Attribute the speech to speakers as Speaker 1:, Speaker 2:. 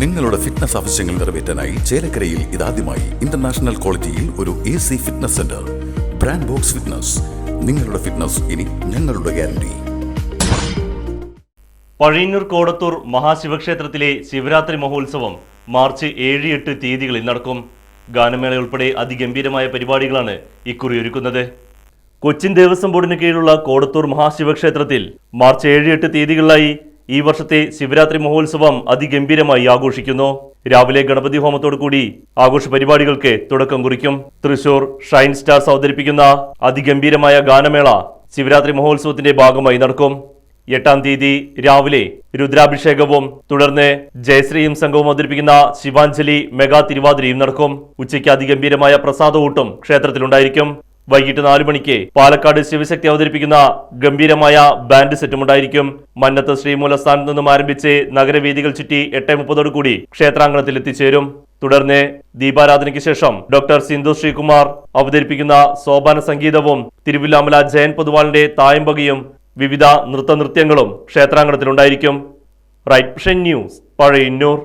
Speaker 1: നിങ്ങളുടെ ഫിറ്റ്നസ് ആവശ്യങ്ങൾ നിറവേറ്റാനായി ചേലക്കരയിൽ ഇതാദ്യമായി ഇന്റർനാഷണൽ ക്വാളിറ്റിയിൽ ഒരു A C fitness centre brand box fitness നിങ്ങളുടെ ഫിറ്റ്നസ് ഇനി ഞങ്ങളുടെ ഗ്യാരണ്ടി
Speaker 2: പഴയന്നൂർ കോടത്തൂർ മഹാശിവക്ഷേത്രത്തിലെ ശിവരാത്രി മഹോത്സവം മാർച്ച് ഏഴ് എട്ട് തീയതികളിൽ നടക്കും. ഗാനമേള ഉൾപ്പെടെ അതിഗംഭീരമായ പരിപാടികളാണ് ഇക്കുറി ഒരുക്കുന്നത്. കൊച്ചിൻ ദേവസ്വം ബോർഡിന് കീഴിലുള്ള കോടത്തൂർ മഹാശിവക്ഷേത്രത്തിൽ മാർച്ച് ഏഴ് എട്ട് തീയതികളിലായി ഈ വർഷത്തെ ശിവരാത്രി മഹോത്സവം അതിഗംഭീരമായി ആഘോഷിക്കുന്നു. രാവിലെ ഗണപതി ഹോമത്തോടു കൂടി ആഘോഷ പരിപാടികൾക്ക് തുടക്കം കുറിക്കും. തൃശൂർ ഷൈൻ സ്റ്റാർസ് അവതരിപ്പിക്കുന്ന അതിഗംഭീരമായ ഗാനമേള ശിവരാത്രി മഹോത്സവത്തിന്റെ ഭാഗമായി നടക്കും. എട്ടാം തീയതി രാവിലെ രുദ്രാഭിഷേകവും തുടർന്ന് ജയശ്രീയും സംഘവും അവതരിപ്പിക്കുന്ന ശിവാഞ്ജലി മെഗാ തിരുവാതിരയും നടക്കും. ഉച്ചയ്ക്ക് അതിഗംഭീരമായ പ്രസാദ ഊട്ടും ക്ഷേത്രത്തിലുണ്ടായിരിക്കും. വൈകിട്ട് നാലു മണിക്ക് പാലക്കാട് ശിവശക്തി അവതരിപ്പിക്കുന്ന ഗംഭീരമായ ബാൻഡ് സെറ്റുമുണ്ടായിരിക്കും. മന്നത്ത് ശ്രീമൂലസ്ഥാനത്ത് നിന്നും ആരംഭിച്ച് നഗരവേദികൾ ചുറ്റി എട്ട് മുപ്പതോടു കൂടി ക്ഷേത്രാങ്കണത്തിൽ എത്തിച്ചേരും. തുടർന്ന് ദീപാരാധനയ്ക്ക് ശേഷം ഡോക്ടർ സിന്ധു ശ്രീകുമാർ അവതരിപ്പിക്കുന്ന സോപാന സംഗീതവും തിരുവില്ലാമല ജയൻ പൊതുവാളിന്റെ തായമ്പകയും വിവിധ നൃത്തനൃത്യങ്ങളും ക്ഷേത്രാങ്കണത്തിലുണ്ടായിരിക്കും. Right news Pazhayannur.